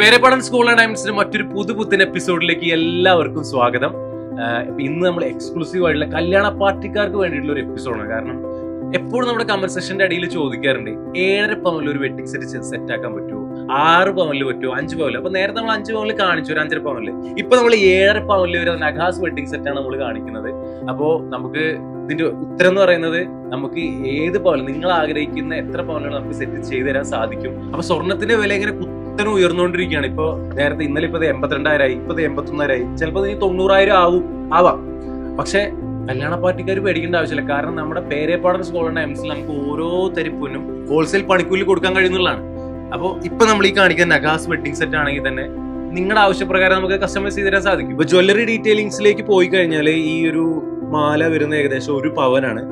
പേരെപ്പാടൻ school ടൈംസിന്റെ മറ്റൊരു പുതു പുത്തൻ എപ്പിസോഡിലേക്ക് എല്ലാവർക്കും സ്വാഗതം. ഇന്ന് നമ്മൾ എക്സ്ക്ലൂസീവ് ആയിട്ടുള്ള കല്യാണ പാർട്ടിക്കാർക്ക് വേണ്ടിയിട്ടുള്ള ഒരു എപ്പിസോഡാണ് കാരണം എപ്പോഴും നമ്മുടെ കമന്റ് സെഷന്റെ അടിയിൽ ചോദിക്കാറുണ്ട് ഏഴര പവനിൽ ഒരു വെഡിങ് സെറ്റ് സെറ്റ് ആക്കാൻ പറ്റുമോ ആറ് പവനിൽ പറ്റുമോ അഞ്ച് പവനിൽ? അപ്പൊ നേരത്തെ നമ്മൾ അഞ്ച് പവനിൽ കാണിച്ചു ഒരു അഞ്ചര പവനിൽ. ഇപ്പൊ നമ്മൾ ഏഴര പവനിൽ ഒരു നഗാസ് വെഡിങ് സെറ്റ് ആണ് നമ്മൾ കാണിക്കുന്നത്. അപ്പോ നമുക്ക് ഇതിന്റെ ഉത്തരം എന്ന് പറയുന്നത് നമുക്ക് ഏത് പവൻ നിങ്ങൾ ആഗ്രഹിക്കുന്ന എത്ര പവനുകൾ നമുക്ക് സെറ്റ് ചെയ്തു തരാൻ സാധിക്കും? അപ്പൊ സ്വർണത്തിന്റെ വില ഇങ്ങനെ കുത്തനെ ഉയർന്നുകൊണ്ടിരിക്കുകയാണ്. ഇപ്പൊ നേരത്തെ ഇന്നലെ ഇപ്പൊ എൺപത്തിരണ്ടായിരമായി ഇപ്പത് എൺപത്തൊന്നായിരമായി ചിലപ്പോൾ ഇനി തൊണ്ണൂറായിരം ആവും ആവാം. പക്ഷെ കല്യാണ പാർട്ടിക്കാർ പേടിക്കേണ്ട ആവശ്യമില്ല. കാരണം നമ്മുടെ പേരേപ്പാടൻ സ്കോളിന്റെ എംസിൽ നമുക്ക് ഓരോ തരിപ്പിനും ഹോൾസെയിൽ പണിക്കൂലി കൊടുക്കാൻ കഴിയുന്നതാണ് അപ്പോൾ ഇപ്പൊ നമ്മൾ ഈ കാണിക്കുന്ന നഗാസ് വെഡിങ് സെറ്റ് ആണെങ്കിൽ തന്നെ നിങ്ങളുടെ ആവശ്യപ്രകാരം നമുക്ക് കസ്റ്റമൈസ് ചെയ്ത് തരാൻ സാധിക്കും. ഇപ്പൊ ജ്വല്ലറി ഡീറ്റെയിലിംഗ്സിലേക്ക് പോയി കഴിഞ്ഞാൽ ഈ ഒരു മാല വരുന്ന ഏകദേശം ഒരു പവനാണ്.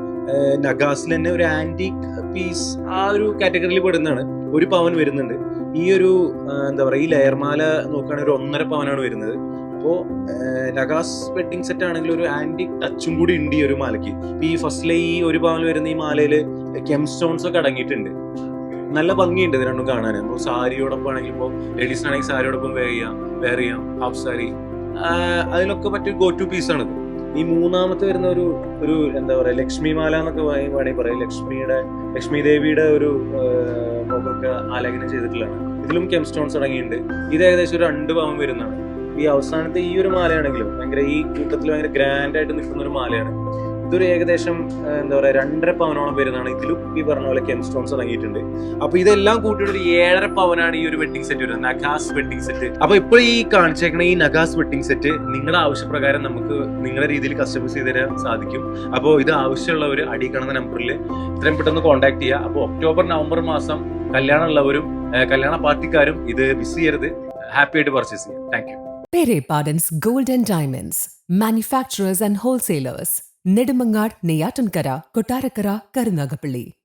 നഗാസിൽ തന്നെ ഒരു ആന്റിക് പീസ് ആ ഒരു കാറ്റഗറിയിൽ പെടുന്നതാണ്. ഒരു പവൻ വരുന്നുണ്ട്. ഈ ഒരു എന്താ പറയുക ഈ ലെയർമാല നോക്കുകയാണെങ്കിൽ ഒരു ഒന്നര പവനാണ് വരുന്നത്. അപ്പോൾ നഗാസ് വെഡിങ് സെറ്റ് ആണെങ്കിൽ ഒരു ആന്റിക് ടച്ചും കൂടി ഉണ്ട് ഈ ഒരു മാലയ്ക്ക്. ഈ ഫസ്റ്റിലെ ഈ ഒരു പവൻ വരുന്ന ഈ മാലയിൽ കെം സ്റ്റോൺസ് ഒക്കെ അടങ്ങിയിട്ടുണ്ട്. നല്ല ഭംഗിയുണ്ട് ഇത് രണ്ടും കാണാൻ. ഇപ്പോൾ സാരിയോടൊപ്പം ആണെങ്കിൽ ഇപ്പോൾ ലേഡീസിനാണെങ്കിൽ സാരിയോടൊപ്പം വെയർ ചെയ്യാം വെയർ ചെയ്യാം ഹാഫ് സാരി. അതിലൊക്കെ പറ്റിയ ഗോ ടു പീസാണിത് ഈ മൂന്നാമത്തെ വരുന്ന ഒരു ഒരു എന്താ പറയുക ലക്ഷ്മി മാല എന്നൊക്കെ വേണമെങ്കിൽ പറയാം. ലക്ഷ്മിയുടെ ലക്ഷ്മി ദേവിയുടെ ഒരു മുഖമൊക്കെ ആലേഖനം ചെയ്തിട്ടുള്ളതാണ്. ഇതിലും കെം സ്റ്റോൺസ് അടങ്ങിയിട്ടുണ്ട്. ഇത് ഏകദേശം ഒരു രണ്ട് ഭാവം വരുന്നതാണ്. ഈ അവസാനത്തെ ഈ ഒരു മാലയാണെങ്കിലും ഭയങ്കര ഈ കൂട്ടത്തിൽ ഭയങ്കര ഗ്രാൻഡ് ആയിട്ട് നിൽക്കുന്ന ഒരു മാലയാണ്. ഇതൊരു ഏകദേശം എന്താ പറയാ രണ്ടര പവനോളം വരുന്നതാണ്. ഇതിലും ഈ പറഞ്ഞ പോലെ കെം സ്റ്റോൺസ് അടങ്ങിയിട്ടുണ്ട് അപ്പൊ ഇതെല്ലാം കൂട്ടിയിട്ട് ഒരു ഏഴര പവനാണ് ഈ ഒരു വെഡിങ് സെറ്റ് വരുന്നത്. നഗാസ് വെഡിങ് സെറ്റ് അപ്പൊ ഇപ്പോൾ ഈ കാണിച്ചേക്കണ ഈ നഗാസ് വെഡിങ് സെറ്റ് നിങ്ങളുടെ ആവശ്യപ്രകാരം നമുക്ക് നിങ്ങളുടെ രീതിയിൽ കസ്റ്റമൈസ് ചെയ്ത് തരാൻ സാധിക്കും. അപ്പോൾ ഇത് ആവശ്യമുള്ളവർ അടി കാണുന്ന നമ്പറിൽ ഇത്രയും പെട്ടെന്ന് കോൺടാക്ട് ചെയ്യുക അപ്പോൾ ഒക്ടോബർ നവംബർ മാസം കല്യാണമുള്ളവരും കല്യാണ പാർട്ടിക്കാരും ഇത് മിസ് ചെയ്യരുത്. ഹാപ്പി ആയിട്ട് പർച്ചേസ് ചെയ്യാം. Thank you Pere Pardon's Gold and Diamonds, manufacturers and Nedumangad, Neyatankara, Kotarakara, Karunagapalli.